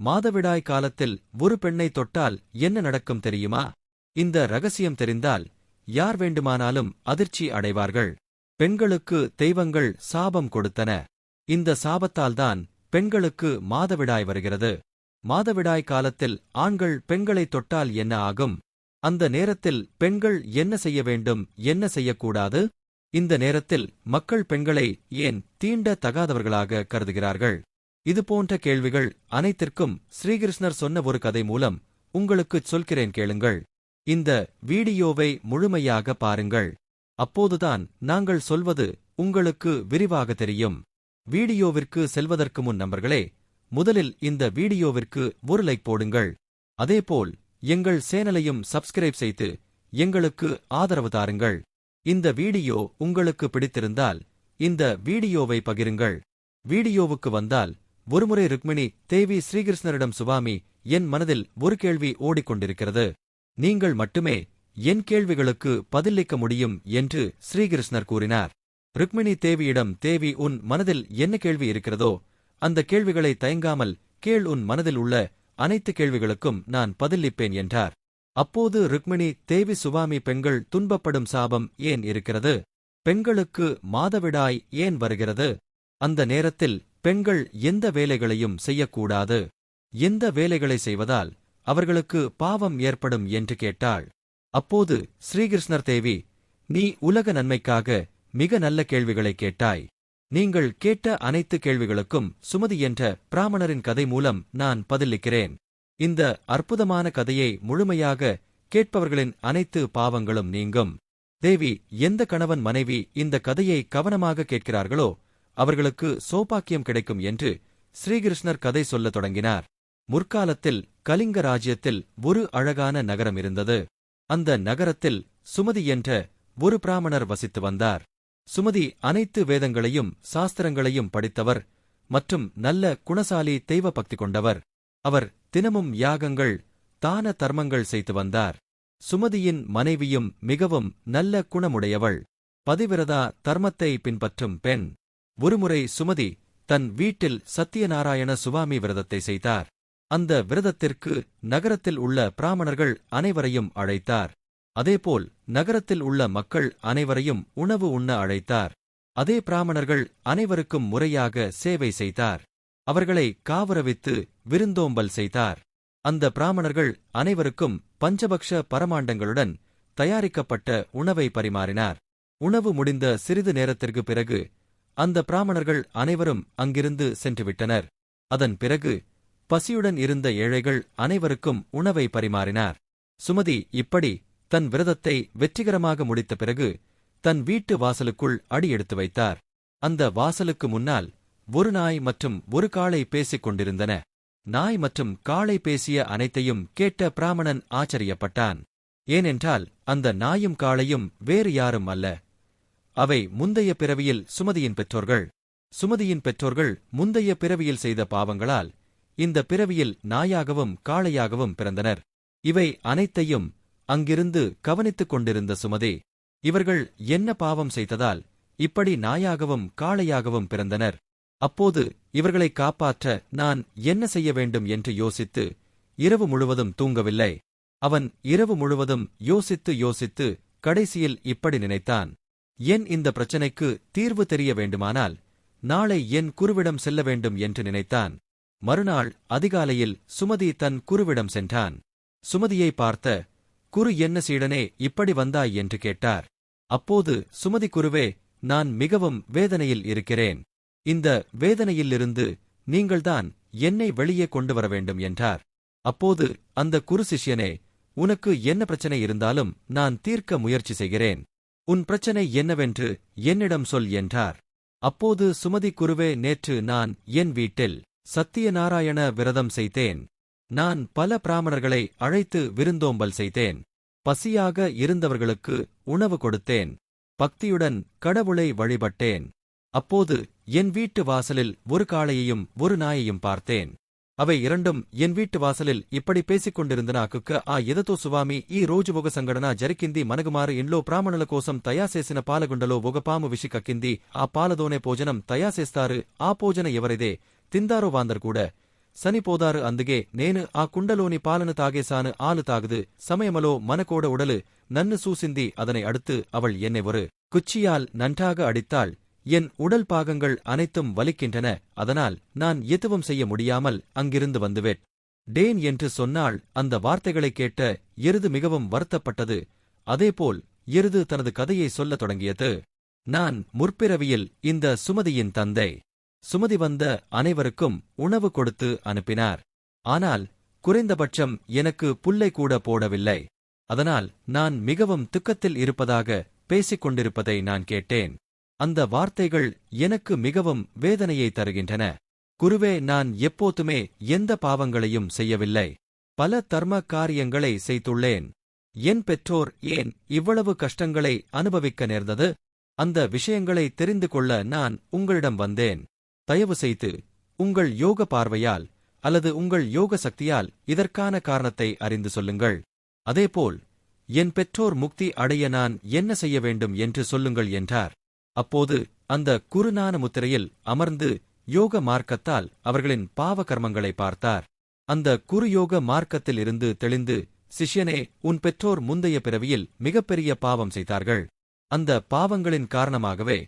மாதவிடாய் காலத்தில் ஒரு பெண்ணை தொட்டால் என்ன நடக்கும் தெரியுமா? இந்த ரகசியம் தெரிந்தால் யார் வேண்டுமானாலும் அதிர்ச்சி அடைவார்கள். பெண்களுக்கு தெய்வங்கள் சாபம் கொடுத்தன. இந்த சாபத்தால்தான் பெண்களுக்கு மாதவிடாய் வருகிறது. மாதவிடாய் காலத்தில் ஆண்கள் பெண்களை தொட்டால் என்ன ஆகும்? அந்த நேரத்தில் பெண்கள் என்ன செய்ய வேண்டும்? என்ன செய்யக்கூடாது? இந்த நேரத்தில் மக்கள் பெண்களை ஏன் தீண்ட தகாதவர்களாக கருதுகிறார்கள்? இதுபோன்ற கேள்விகள் அனைத்திற்கும் ஸ்ரீகிருஷ்ணர் சொன்ன ஒரு கதை மூலம் உங்களுக்குச் சொல்கிறேன் கேளுங்கள். இந்த வீடியோவை முழுமையாக பாருங்கள். அப்போதுதான் நாங்கள் சொல்வது உங்களுக்கு விரிவாக தெரியும். வீடியோவிற்கு செல்வதற்கு முன் நண்பர்களே முதலில் இந்த வீடியோவிற்கு ஒரு லைக் போடுங்கள். அதேபோல் எங்கள் சேனலையும் சப்ஸ்கிரைப் செய்து எங்களுக்கு ஆதரவு தாருங்கள். இந்த வீடியோ உங்களுக்கு பிடித்திருந்தால் இந்த வீடியோவை பகிருங்கள். வீடியோவுக்கு வந்தால் ஒருமுறை ருக்மிணி தேவி ஸ்ரீகிருஷ்ணரிடம் சுவாமி என் மனதில் ஒரு கேள்வி ஓடிக்கொண்டிருக்கிறது. நீங்கள் மட்டுமே என் கேள்விகளுக்கு பதிலளிக்க முடியும் என்று ஸ்ரீகிருஷ்ணர் கூறினார். ருக்மிணி தேவியிடம் தேவி உன் மனதில் என்ன கேள்வி இருக்கிறதோ அந்த கேள்விகளை தயங்காமல் கேள் உன் மனதில் உள்ள அனைத்து கேள்விகளுக்கும் நான் பதிலளிப்பேன் என்றார். அப்போது ருக்மிணி தேவி சுவாமி பெண்கள் துன்பப்படும் சாபம் ஏன் இருக்கிறது? பெண்களுக்கு மாதவிடாய் ஏன் வருகிறது? அந்த நேரத்தில் பெண்கள் எந்த வேலைகளையும் செய்யக்கூடாது. எந்த வேலைகளை செய்வதால் அவர்களுக்கு பாவம் ஏற்படும் என்று கேட்டாள். அப்போது ஸ்ரீகிருஷ்ணர் தேவி நீ உலக நன்மைக்காக மிக நல்ல கேள்விகளை கேட்டாய். நீங்கள் கேட்ட அனைத்து கேள்விகளுக்கும் சுமதி என்ற பிராமணரின் கதை மூலம் நான் பதிலளிக்கிறேன். இந்த அற்புதமான கதையை முழுமையாக கேட்பவர்களின் அனைத்து பாவங்களும் நீங்கும். தேவி எந்த கணவன் மனைவி இந்த கதையை கவனமாக கேட்கிறார்களோ அவர்களுக்கு சோபாக்கியம் கிடைக்கும் என்று ஸ்ரீகிருஷ்ணர் கதை சொல்லத் தொடங்கினார். முற்காலத்தில் கலிங்க ராஜ்யத்தில் ஒரு அழகான நகரம் இருந்தது. அந்த நகரத்தில் சுமதி என்ற ஒரு பிராமணர் வசித்து வந்தார். சுமதி அனைத்து வேதங்களையும் சாஸ்திரங்களையும் படித்தவர் மற்றும் நல்ல குணசாலி தெய்வ பக்தி கொண்டவர். அவர் தினமும் யாகங்கள் தான தர்மங்கள் செய்து வந்தார். சுமதியின் மனைவியும் மிகவும் நல்ல குணமுடையவள். பதிவிரதா தர்மத்தை பின்பற்றும் பெண். ஒருமுறை சுமதி தன் வீட்டில் சத்தியநாராயண சுவாமி விரதத்தை செய்தார். அந்த விரதத்திற்கு நகரத்தில் உள்ள பிராமணர்கள் அனைவரையும் அழைத்தார். அதேபோல் நகரத்தில் உள்ள மக்கள் அனைவரையும் உணவு உண்ண அழைத்தார். அதே பிராமணர்கள் அனைவருக்கும் முறையாக சேவை செய்தார். அவர்களை காவரவித்து விருந்தோம்பல் செய்தார். அந்த பிராமணர்கள் அனைவருக்கும் பஞ்சபக்ஷ பரமாண்டங்களுடன் தயாரிக்கப்பட்ட உணவை பரிமாறினார். உணவு முடிந்த சிறிது நேரத்திற்கு பிறகு அந்த பிராமணர்கள் அனைவரும் அங்கிருந்து சென்றுவிட்டனர். அதன் பிறகு பசியுடன் இருந்த ஏழைகள் அனைவருக்கும் உணவை பரிமாறினார். சுமதி இப்படி தன் விரதத்தை வெற்றிகரமாக முடித்த பிறகு தன் வீட்டு வாசலுக்குள் அடி எடுத்து வைத்தார். அந்த வாசலுக்கு முன்னால் ஒரு நாய் மற்றும் ஒரு காளை பேசிக் கொண்டிருந்தன. நாய் மற்றும் காளை பேசிய அனைத்தையும் கேட்ட பிராமணன் ஆச்சரியப்பட்டான். ஏனென்றால் அந்த நாயும் காளையும் வேறு யாரும் அல்ல. அவை முந்தைய பிறவியில் சுமதியின் பெற்றோர்கள். சுமதியின் பெற்றோர்கள் முந்தைய பிறவியில் செய்த பாவங்களால் இந்த பிறவியில் நாயாகவும் காளையாகவும் பிறந்தனர். இவை அனைத்தையும் அங்கிருந்து கவனித்துக் கொண்டிருந்த சுமதி இவர்கள் என்ன பாவம் செய்ததால் இப்படி நாயாகவும் காளையாகவும் பிறந்தனர். அப்போது இவர்களை காப்பாற்ற நான் என்ன செய்ய வேண்டும் என்று யோசித்து இரவு முழுவதும் தூங்கவில்லை. அவன் இரவு முழுவதும் யோசித்து யோசித்து கடைசியில் இப்படி நினைத்தான். என் இந்த பிரச்சனைக்கு தீர்வு தெரிய வேண்டுமானால் நாளை என் குருவிடம் செல்ல வேண்டும் என்று நினைத்தான். மறுநாள் அதிகாலையில் சுமதி தன் குருவிடம் சென்றான். சுமதியை பார்த்த குரு என்ன சீடனே இப்படி வந்தாய்? என்று கேட்டார். அப்போது சுமதி குருவே நான் மிகவும் வேதனையில் இருக்கிறேன். இந்த வேதனையிலிருந்து நீங்கள்தான் என்னை வெளியே கொண்டு வர வேண்டும் என்றார். அப்போது அந்த குரு சிஷ்யனே உனக்கு என்ன பிரச்சனை இருந்தாலும் நான் தீர்க்க முயற்சி செய்கிறேன். உன் பிரச்சனை என்னவென்று என்னிடம் சொல் என்றார். அப்போது சுமதி குருவே நேற்று நான் என் வீட்டில் சத்தியநாராயண விரதம் செய்தேன். நான் பல பிராமணர்களை அழைத்து விருந்தோம்பல் செய்தேன். பசியாக இருந்தவர்களுக்கு உணவு கொடுத்தேன். பக்தியுடன் கடவுளை வழிபட்டேன். அப்போது என் வீட்டு வாசலில் ஒரு காளையையும் ஒரு நாயையும் பார்த்தேன். అవి ఇరండం ఎన్ వీట్ వాసలిల్ ఇప్పటి పేసికొండిరుందిన కుక్క ఆ ఎదతో సువామి ఈ రోజు ఒక సంఘటన జరిగింది మనగుమారు ఇంట్లో బ్రాహ్మణుల కోసం తయాసేసిన పాలగుండలో ఒక పాము విషి కక్కింది ఆ పాలదోనే భోజనం తయాసేస్తారు ఆ భోజన ఎవరిదే తిందారో వాందరు కూడా సనిపోదారు అందుగే నేను ఆ కుండలోని పాలను తాగేశాను ఆలు తాగుదు సమయమలో మనకోడ ఉడలు నన్ను సూసింది அதனை அடுத்து அவள் என்னை ஒரு குச்சியால் நன்றாக அடித்தாள் என் உடல் பாகங்கள் அனைத்தும் வலிக்கின்றன அதனால் நான் எதுவும் செய்ய முடியாமல் அங்கிருந்து வந்துவேன். டேன் என்று சொன்னால் அந்த வார்த்தைகளைக் கேட்ட எருது மிகவும் வருத்தப்பட்டது. அதேபோல் எருது தனது கதையை சொல்லத் தொடங்கியது. நான் முற்பிறவியில் இந்த சுமதியின் தந்தை. சுமதி வந்த அனைவருக்கும் உணவு கொடுத்து அனுப்பினார். ஆனால் குறைந்தபட்சம் எனக்கு புல்லை கூட போடவில்லை. அதனால் நான் மிகவும் துக்கத்தில் இருப்பதாக பேசிக் கொண்டிருப்பதை நான் கேட்டேன். அந்த வார்த்தைகள் எனக்கு மிகவும் வேதனையை தருகின்றன. குருவே நான் எப்போதுமே எந்த பாவங்களையும் செய்யவில்லை. பல தர்ம காரியங்களை செய்துள்ளேன். என் பெற்றோர் ஏன் இவ்வளவு கஷ்டங்களை அனுபவிக்க நேர்ந்தது? அந்த விஷயங்களை தெரிந்து கொள்ள நான் உங்களிடம் வந்தேன். தயவு செய்து உங்கள் யோக பார்வையால் அல்லது உங்கள் யோக சக்தியால் இதற்கான காரணத்தை அறிந்து சொல்லுங்கள். அதேபோல் என் பெற்றோர் முக்தி அடைய நான் என்ன செய்ய வேண்டும் என்று சொல்லுங்கள் என்றார். அப்போது அந்த குருநான முத்திரையில் அமர்ந்து யோக மார்க்கத்தால் அவர்களின் பாவ கர்மங்களை பார்த்தார். அந்த குருயோக மார்க்கத்தில் இருந்து தெளிந்து சிஷ்யனே உன் பெற்றோர் முந்தைய பிறவியில் மிகப்பெரிய பாவம் செய்தார்கள். அந்த பாவங்களின் காரணமாகவே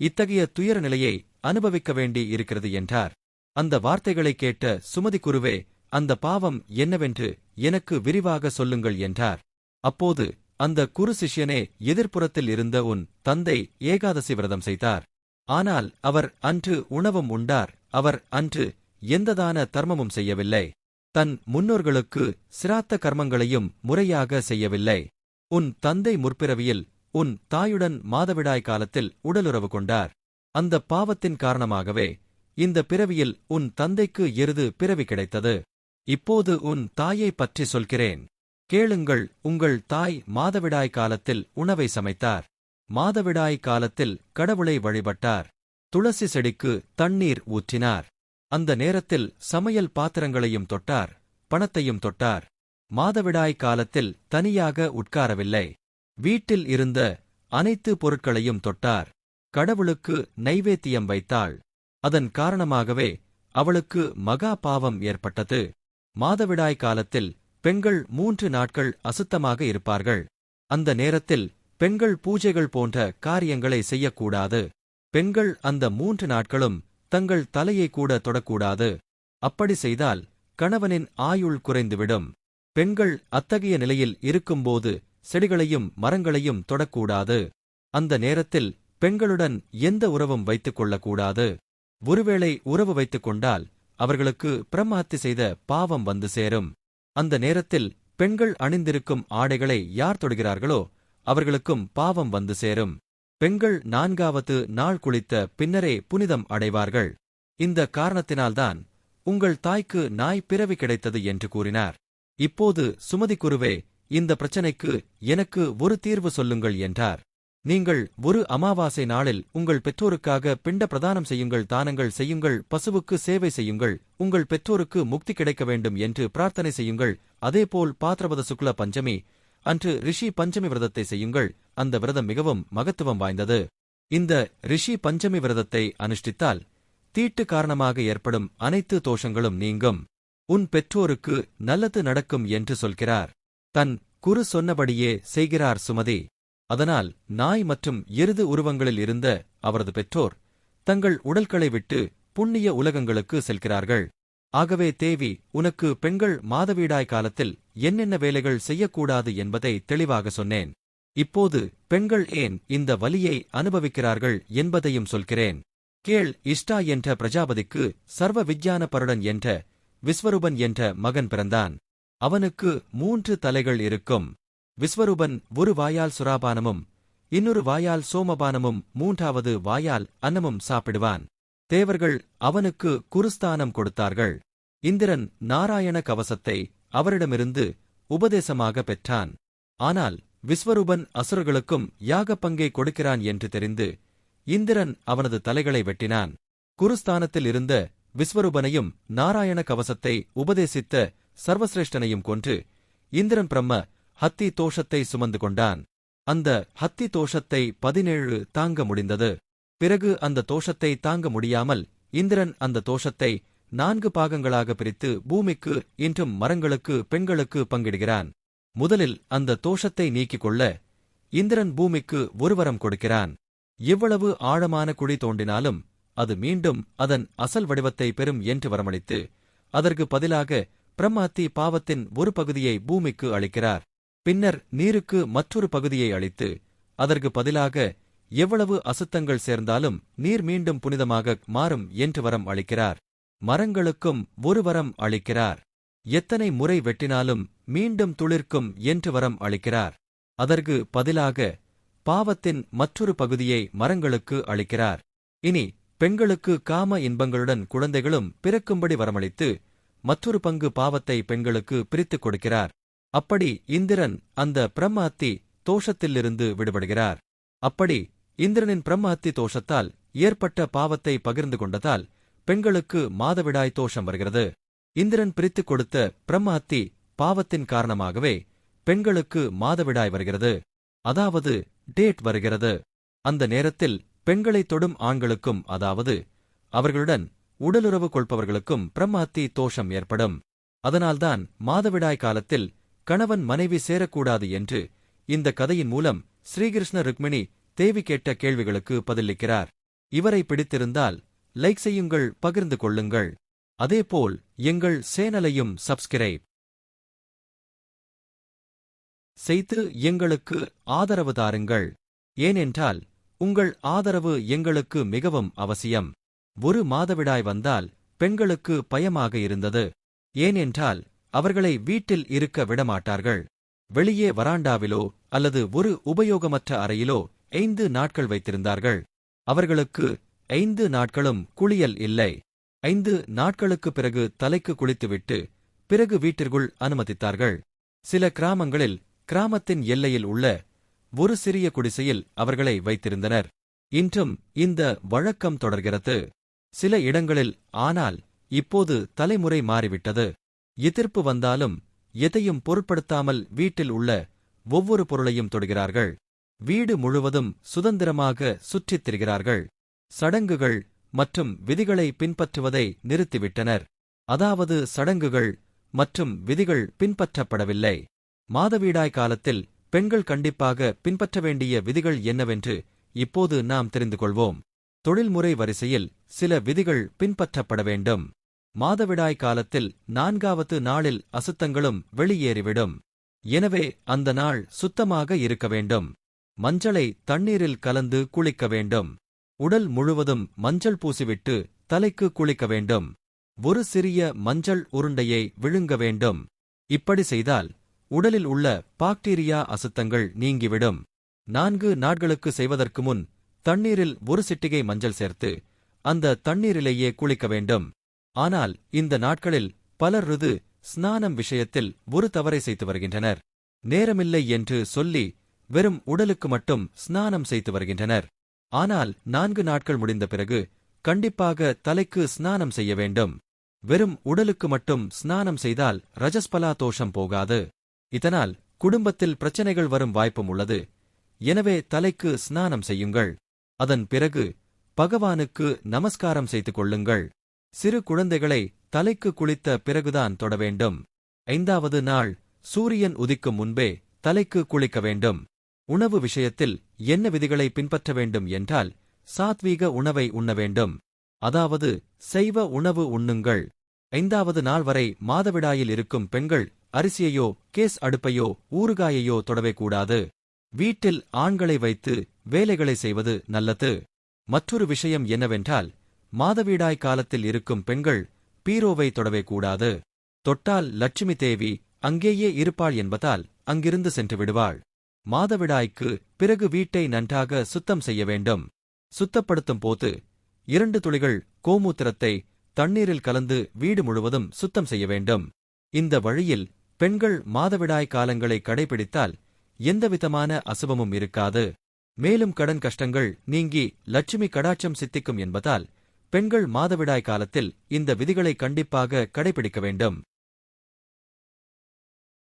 இத்தகைய துயர நிலையை அனுபவிக்க வேண்டி இருக்கிறது என்றார். அந்த வார்த்தைகளைக் கேட்ட சுமதி குருவே அந்த பாவம் என்னவென்று எனக்கு விரிவாக சொல்லுங்கள் என்றார். அப்போது அந்த குரு சிஷ்யனே எதிர்ப்புறத்தில் இருந்த உன் தந்தை ஏகாதசி விரதம் செய்தார். ஆனால் அவர் அன்று உணவும் உண்டார். அவர் அன்று எந்ததான தர்மமும் செய்யவில்லை. தன் முன்னோர்களுக்கு சிராத்த கர்மங்களையும் முறையாக செய்யவில்லை. உன் தந்தை முற்பிறவியில் உன் தாயுடன் மாதவிடாய் காலத்தில் உடலுறவு கொண்டார். அந்த பாவத்தின் காரணமாகவே இந்த பிறவியில் உன் தந்தைக்கு எருது பிறவி கிடைத்தது. இப்போது உன் தாயைப் பற்றி சொல்கிறேன். கேளுங்கள் உங்கள் தாய் மாதவிடாய் காலத்தில் உணவை சமைத்தார். மாதவிடாய் காலத்தில் கடவுளை வழிபட்டார். துளசி செடிக்கு தண்ணீர் ஊற்றினார். அந்த நேரத்தில் சமையல் பாத்திரங்களையும் தொட்டார் பணத்தையும் தொட்டார். மாதவிடாய் காலத்தில் தனியாக உட்காரவில்லை. வீட்டில் இருந்த அனைத்து பொருட்களையும் தொட்டார். கடவுளுக்கு நைவேத்தியம் வைத்தாள். அதன் காரணமாகவே அவளுக்கு மகா பாவம் ஏற்பட்டது. மாதவிடாய் காலத்தில் பெண்கள் மூன்று நாட்கள் அசுத்தமாக இருப்பார்கள். அந்த நேரத்தில் பெண்கள் பூஜைகள் போன்ற காரியங்களை செய்யக்கூடாது. பெண்கள் அந்த மூன்று நாட்களும் தங்கள் தலையை கூட தொடக்கூடாது. அப்படி செய்தால் கணவனின் ஆயுள் குறைந்துவிடும். பெண்கள் அத்தகைய நிலையில் இருக்கும்போது செடிகளையும் மரங்களையும் தொடக்கூடாது. அந்த நேரத்தில் பெண்களுடன் எந்த உறவும் வைத்துக் கொள்ளக்கூடாது. ஒருவேளை உறவு வைத்துக் கொண்டால் அவர்களுக்கு பிரம்மாத்தி செய்த பாவம் வந்து சேரும். அந்த நேரத்தில் பெண்கள் அணிந்திருக்கும் ஆடைகளை யார் தொடுகிறார்களோ அவர்களுக்கும் பாவம் வந்து சேரும். பெண்கள் நான்காவது நாள் குளித்த பின்னரே புனிதம் அடைவார்கள். இந்த காரணத்தினால்தான் உங்கள் தாய்க்கு நாய் பிறவி கிடைத்தது என்று கூறினார். இப்போது சுமதி குருவே இந்த பிரச்சனைக்கு எனக்கு ஒரு தீர்வு சொல்லுங்கள் என்றார். நீங்கள் ஒரு அமாவாசை நாளில் உங்கள் பெற்றோருக்காக பிண்ட பிரதானம் செய்யுங்கள் தானங்கள் செய்யுங்கள் பசுவுக்கு சேவை செய்யுங்கள் உங்கள் பெற்றோருக்கு முக்தி கிடைக்க வேண்டும் என்று பிரார்த்தனை செய்யுங்கள். அதேபோல் பாத்திரபத சுக்ல பஞ்சமி அன்று ரிஷி பஞ்சமி விரதத்தை செய்யுங்கள். அந்த விரதம் மிகவும் மகத்துவம் வாய்ந்தது. இந்த ரிஷி பஞ்சமி விரதத்தை அனுஷ்டித்தால் தீட்டு காரணமாக ஏற்படும் அனைத்து தோஷங்களும் நீங்கும். உன் பெற்றோருக்கு நல்லது நடக்கும் என்று சொல்கிறார். தன் குரு சொன்னபடியே செய்கிறார் சுமதி. அதனால் நாய் மற்றும் எருது உருவங்களில் இருந்த அவரது பெற்றோர் தங்கள் உடல்களை விட்டு புண்ணிய உலகங்களுக்கு செல்கிறார்கள். ஆகவே தேவி உனக்கு பெண்கள் மாதவீடாய் காலத்தில் என்னென்ன வேலைகள் செய்யக்கூடாது என்பதை தெளிவாக சொன்னேன். இப்போது பெண்கள் ஏன் இந்த வலியை அனுபவிக்கிறார்கள் என்பதையும் சொல்கிறேன். கேள் இஷ்டா என்ற பிரஜாபதிக்கு சர்வ விஞ்ஞான பருடன் என்ற விஸ்வரூபன் என்ற மகன் பிறந்தான். அவனுக்கு மூன்று தலைகள் இருக்கும். விஸ்வரூபன் ஒரு வாயால் சுராபானமும் இன்னொரு வாயால் சோமபானமும் மூன்றாவது வாயால் அன்னமும் சாப்பிடுவான். தேவர்கள் அவனுக்கு குருஸ்தானம் கொடுத்தார்கள். இந்திரன் நாராயண கவசத்தை அவரிடமிருந்து உபதேசமாக பெற்றான். ஆனால் விஸ்வரூபன் அசுரர்களுக்கும் யாகப் பங்கை கொடுக்கிறான் என்று தெரிந்து இந்திரன் அவனது தலைகளை வெட்டினான். குருஸ்தானத்தில் இருந்த விஸ்வரூபனையும் நாராயண கவசத்தை உபதேசித்த சர்வசிரேஷ்டனையும் கொன்று இந்திரன் பிரம்ம ஹத்தி தோஷத்தை சுமந்து கொண்டான். அந்த ஹத்தி தோஷத்தை பதினேழு தாங்க முடிந்தது. பிறகு அந்த தோஷத்தை தாங்க முடியாமல் இந்திரன் அந்த தோஷத்தை நான்கு பாகங்களாக பிரித்து பூமிக்கு இன்றும் மரங்களுக்கு பெண்களுக்கு பங்கிடுகிறான். முதலில் அந்த தோஷத்தை நீக்கிக் கொள்ள இந்திரன் பூமிக்கு ஒருவரம் கொடுக்கிறான். எவ்வளவு ஆழமான குழி தோண்டினாலும் அது மீண்டும் அதன் அசல் வடிவத்தை பெறும் என்று வரமளித்து அதற்கு பதிலாக பிரம்மாத்தி பாவத்தின் ஒரு பகுதியை பூமிக்கு அளிக்கிறார். பின்னர் நீருக்கு மற்றொரு பகுதியை அளித்து அதற்கு பதிலாக எவ்வளவு அசுத்தங்கள் சேர்ந்தாலும் நீர் மீண்டும் புனிதமாக மாறும் என்று வரம் அளிக்கிறார். மரங்களுக்கும் ஒரு வரம் அளிக்கிறார். எத்தனை முறை வெட்டினாலும் மீண்டும் துளிர்க்கும் என்று வரம் அளிக்கிறார். அதற்கு பதிலாக பாவத்தின் மற்றொரு பகுதியை மரங்களுக்கு அளிக்கிறார். இனி பெண்களுக்கு காம இன்பங்களுடன் குழந்தைகளும் பிறக்கும்படி வரமளித்து மற்றொரு பங்கு பாவத்தை பெண்களுக்கு பிரித்துக் கொடுக்கிறார். அப்படி இந்திரன் அந்த பிரம்மஹத்தி தோஷத்திலிருந்து விடுபடுகிறார். அப்படி இந்திரனின் பிரம்மஹத்தி தோஷத்தால் ஏற்பட்ட பாவத்தை பகிர்ந்து கொண்டதால் பெண்களுக்கு மாதவிடாய் தோஷம் வருகிறது. இந்திரன் பிரித்துக் கொடுத்த பிரம்மஹத்தி பாவத்தின் காரணமாகவே பெண்களுக்கு மாதவிடாய் வருகிறது. அதாவது டேட் வருகிறது. அந்த நேரத்தில் பெண்களை தொடும் ஆண்களுக்கும் அதாவது அவர்களுடன் உடலுறவு கொள்பவர்களுக்கும் பிரம்மஹத்தி தோஷம் ஏற்படும். அதனால்தான் மாதவிடாய் காலத்தில் கணவன் மனைவி சேரக்கூடாது என்று இந்த கதையின் மூலம் ஸ்ரீகிருஷ்ண ருக்மிணி தேவி கேட்ட கேள்விகளுக்கு பதிலளிக்கிறார். இவரை பிடித்திருந்தால் லைக் செய்யுங்கள் பகிர்ந்து கொள்ளுங்கள். அதேபோல் எங்கள் சேனலையும் சப்ஸ்கிரைப். செய்து எங்களுக்கு ஆதரவு தாருங்கள். ஏனென்றால் உங்கள் ஆதரவு எங்களுக்கு மிகவும் அவசியம். ஒரு மாதவிடாய் வந்தால் பெண்களுக்கு பயமாக இருந்தது. ஏனென்றால் அவர்களை வீட்டில் இருக்க விடமாட்டார்கள். வெளியே வராண்டாவிலோ அல்லது ஒரு உபயோகமற்ற அறையிலோ ஐந்து நாட்கள் வைத்திருந்தார்கள். அவர்களுக்கு ஐந்து நாட்களும் குளியல் இல்லை. ஐந்து நாட்களுக்குப் பிறகு தலைக்கு குளித்துவிட்டு பிறகு வீட்டிற்குள் அனுமதித்தார்கள். சில கிராமங்களில் கிராமத்தின் எல்லையில் உள்ள ஒரு சிறிய குடிசையில் அவர்களை வைத்திருந்தனர். இன்றும் இந்த வழக்கம் தொடர்கிறது. சில இடங்களில் ஆனால் இப்போது தலைமுறை மாறிவிட்டது. எதிர்ப்பு வந்தாலும் எதையும் பொருட்படுத்தாமல் வீட்டில் உள்ள ஒவ்வொரு பொருளையும் தொடுகிறார்கள். வீடு முழுவதும் சுதந்திரமாக சுற்றித் திரிகிறார்கள். சடங்குகள் மற்றும் விதிகளை பின்பற்றுவதை நிறுத்திவிட்டனர். அதாவது சடங்குகள் மற்றும் விதிகள் பின்பற்றப்படவில்லை. மாதவீடாய் காலத்தில் பெண்கள் கண்டிப்பாக பின்பற்ற வேண்டிய விதிகள் என்னவென்று இப்போது நாம் தெரிந்து கொள்வோம் தொழில்முறை வரிசையில் சில விதிகள் பின்பற்றப்பட வேண்டும். மாதவிடாய் காலத்தில் நான்காவது நாளில் அசுத்தங்களும் வெளியேறிவிடும். எனவே அந்த நாள் சுத்தமாக இருக்க வேண்டும். மஞ்சளை தண்ணீரில் கலந்து குளிக்க வேண்டும். உடல் முழுவதும் மஞ்சள் பூசிவிட்டு தலைக்கு குளிக்க வேண்டும். ஒரு சிறிய மஞ்சள் உருண்டையை விழுங்க வேண்டும். இப்படி செய்தால் உடலில் உள்ள பாக்டீரியா அசுத்தங்கள் நீங்கிவிடும். நான்கு நாட்களுக்கு செய்வதற்கு முன் தண்ணீரில் ஒரு சிட்டிகை மஞ்சள் சேர்த்து அந்த தண்ணீரிலேயே குளிக்க வேண்டும். ஆனால் இந்த நாட்களில் பலர் ருது ஸ்நானம் விஷயத்தில் ஒரு தவறை செய்து வருகின்றனர். நேரமில்லை என்று சொல்லி வெறும் உடலுக்கு மட்டும் ஸ்நானம் செய்து வருகின்றனர். ஆனால் நான்கு நாட்கள் முடிந்த பிறகு கண்டிப்பாக தலைக்கு ஸ்நானம் செய்ய வேண்டும். வெறும் உடலுக்கு மட்டும் ஸ்நானம் செய்தால் ரஜஸ்பலா தோஷம் போகாது. இதனால் குடும்பத்தில் பிரச்சனைகள் வரும் வாய்ப்பும் உள்ளது. எனவே தலைக்கு ஸ்நானம் செய்யுங்கள். அதன் பிறகு பகவானுக்கு நமஸ்காரம் செய்து கொள்ளுங்கள். சிறு குழந்தைகளை தலைக்கு குளித்த பிறகுதான் தொட வேண்டும் ஐந்தாவது நாள் சூரியன் உதிக்கும் முன்பே தலைக்கு குளிக்க வேண்டும். உணவு விஷயத்தில் என்ன விதிகளை பின்பற்ற வேண்டும் என்றால் சாத்வீக உணவை உண்ண வேண்டும். அதாவது செய்வ உணவு உண்ணுங்கள். ஐந்தாவது நாள் வரை மாதவிடாயில் இருக்கும் பெண்கள் அரிசியையோ கேஸ் அடுப்பையோ ஊறுகாயையோ தொடவே கூடாது வீட்டில் ஆண்களை வைத்து வேலைகளை செய்வது நல்லது. மற்றொரு விஷயம் என்னவென்றால் மாதவிடாய் காலத்தில் இருக்கும் பெண்கள் பீரோவை தொடவே கூடாது. தொட்டால் லட்சுமி தேவி அங்கேயே இருப்பாள் என்பதால் அங்கிருந்து சென்று விடுவாள். மாதவிடாய்க்கு பிறகு வீட்டை நன்றாக சுத்தம் செய்ய வேண்டும். சுத்தப்படுத்தும் போது இரண்டு துளிகள் கோமூத்திரத்தை தண்ணீரில் கலந்து வீடு முழுவதும் சுத்தம் செய்ய வேண்டும். இந்த வழியில் பெண்கள் மாதவிடாய் காலங்களை கடைபிடித்தால் எந்தவிதமான அசுபமும் இருக்காது. மேலும் கடன் கஷ்டங்கள் நீங்கி லட்சுமி கடாட்சம் சித்திக்கும் என்பதால் பெண்கள் மாதவிடாய் காலத்தில் இந்த விதிகளை கண்டிப்பாக கடைபிடிக்க வேண்டும்.